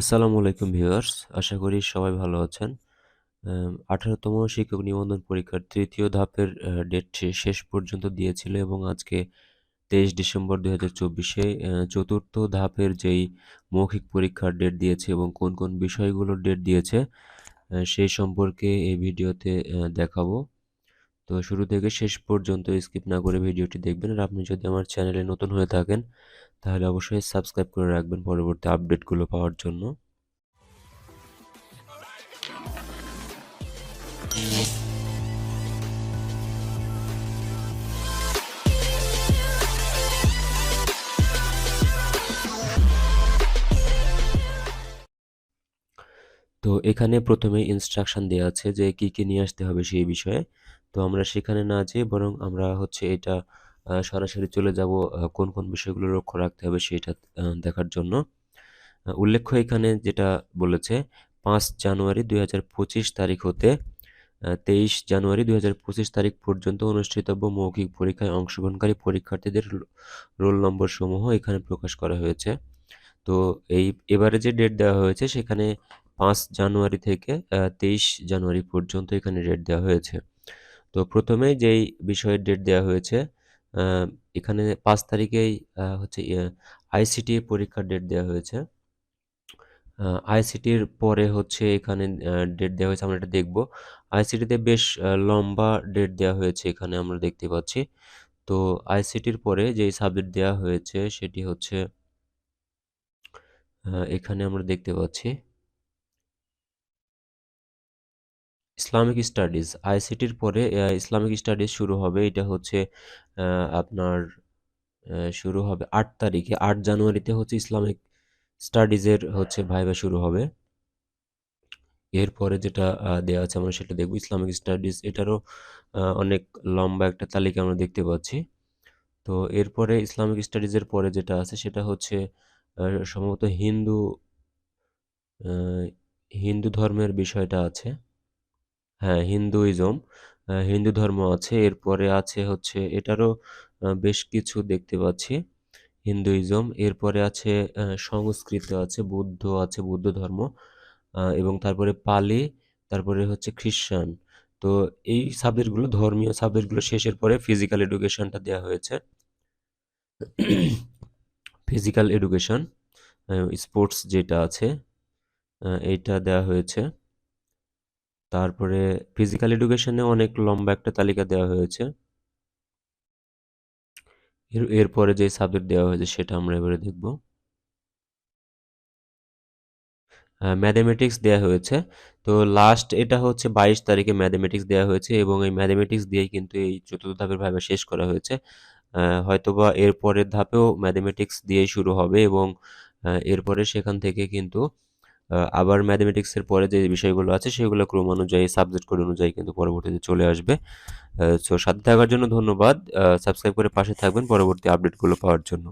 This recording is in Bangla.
আসসালামু আলাইকুম ভিউয়ার্স, আশা করি সবাই ভালো আছেন। আঠারোতম শিক্ষক নিবন্ধন পরীক্ষার তৃতীয় ধাপের ডেট শেষ পর্যন্ত দিয়েছিল এবং আজকে তেইশ ডিসেম্বর দু হাজার চব্বিশে চতুর্থ ধাপের যেই মৌখিক পরীক্ষার ডেট দিয়েছে এবং কোন কোন বিষয়গুলোর ডেট দিয়েছে সেই সম্পর্কে এই ভিডিওতে দেখাবো। তো শুরু থেকে শেষ পর্যন্ত স্কিপ না করে ভিডিওটি দেখবেন। আর আপনি যদি আমার চ্যানেলে নতুন হয়ে থাকেন, তাহলে অবশ্যই সাবস্ক্রাইব করে রাখবেন পরবর্তী আপডেটগুলো পাওয়ার জন্য। তো এখানে প্রথমে ইনস্ট্রাকশন দেওয়া আছে যে কি কি নিয়ে আসতে হবে সেই বিষয়ে। তো আমরা সেখানে না যেয়ে বরং আমরা হচ্ছে এটা সরাসরি চলে যাব কোন কোন বিষয়গুলো লক্ষ্য রাখতে হবে সেটা দেখার জন্য। উল্লেখ্য এখানে যেটা বলেছে, পাঁচ জানুয়ারি দুই হাজার পঁচিশ তারিখ হতে তেইশ জানুয়ারি দুই হাজার পঁচিশ তারিখ পর্যন্ত অনুষ্ঠিতব্য মৌখিক পরীক্ষায় অংশগ্রহণকারী পরীক্ষার্থীদের রোল নম্বর সমূহ এখানে প্রকাশ করা হয়েছে। তো এই, এবারে যে ডেট দেওয়া হয়েছে সেখানে পাঁচ জানুয়ারি থেকে তেইশ জানুয়ারি পর্যন্ত এখানে ডেট দেওয়া হয়েছে। তো প্রথমে যেই বিষয়ের ডেট দেওয়া হয়েছে এখানে পাঁচ তারিখেই হচ্ছে আইসিটি পরীক্ষার ডেট দেওয়া হয়েছে। আইসিটির পরে হচ্ছে এখানে ডেট দেওয়া হয়েছে, আমরা এটা দেখব। আইসিটিতে বেশ লম্বা ডেট দেওয়া হয়েছে এখানে আমরা দেখতে পাচ্ছি। তো আইসিটির পরে যেই সাবজেক্ট দেওয়া হয়েছে সেটি হচ্ছে এখানে আমরা দেখতে পাচ্ছি। ইসলামিক স্টাডিজ, আইসিটির পরে ইসলামিক স্টাডিজ শুরু হবে। এটা হচ্ছে আপনার শুরু হবে আট তারিখে। আট জানুয়ারিতে হচ্ছে ইসলামিক স্টাডিজের হচ্ছে ভাইবা শুরু হবে। এরপরে যেটা দেওয়া আছে আমরা সেটা দেখব। ইসলামিক স্টাডিজ, এটারও অনেক লম্বা একটা তালিকা আমরা দেখতে পাচ্ছি। তো এরপরে ইসলামিক স্টাডিজের পরে যেটা আছে সেটা হচ্ছে সম্ভবত হিন্দু হিন্দু ধর্মের বিষয়টা আছে। হ্যাঁ হিন্দুইজম। হিন্দু ধর্ম আছে, এরপরে আছে হচ্ছে, এটারও বেশ কিছু দেখতে পাচ্ছি। হিন্দুইজম, এরপরে আছে সংস্কৃত আছে, বৌদ্ধ আছে, বৌদ্ধ ধর্ম এবং তারপরে পালি, তারপরে হচ্ছে খ্রিস্টান তো এই সাবজেক্টগুলো, ধর্মীয় সাবজেক্টগুলো শেষের পরে ফিজিক্যাল এডুকেশনটা দেওয়া হয়েছে। ফিজিক্যাল এডুকেশন স্পোর্টস যেটা আছে এইটা দেওয়া হয়েছে। তারপরে ফিজিক্যাল এডুকেশনে অনেক লম্বা একটা তালিকা দেওয়া হয়েছে। এর, এরপরে যে সাবজেক্ট দেওয়া হয়েছে সেটা আমরা এবারে দেখব। ম্যাথামেটিক্স দেওয়া হয়েছে। তো লাস্ট এটা হচ্ছে বাইশ তারিখে ম্যাথামেটিক্স দেওয়া হয়েছে এবং এই ম্যাথামেটিক্স দিয়েই কিন্তু এই চতুর্থ ধাপের ভাবে শেষ করা হয়েছে। হয়তোবা এর পরের ধাপেও ম্যাথামেটিক্স দিয়েই শুরু হবে এবং এরপরে সেখান থেকে কিন্তু আবার ম্যাথমেটিক্সের পরে যে বিষয়গুলো আছে, সেগুলো ক্রমানুযায়ী সাবজেক্ট কোড অনুযায়ী কিন্তু পরবর্তীতে চলে আসবে। সো সাথে থাকার জন্য ধন্যবাদ। সাবস্ক্রাইব করে পাশে থাকবেন পরবর্তী আপডেটগুলো পাওয়ার জন্য।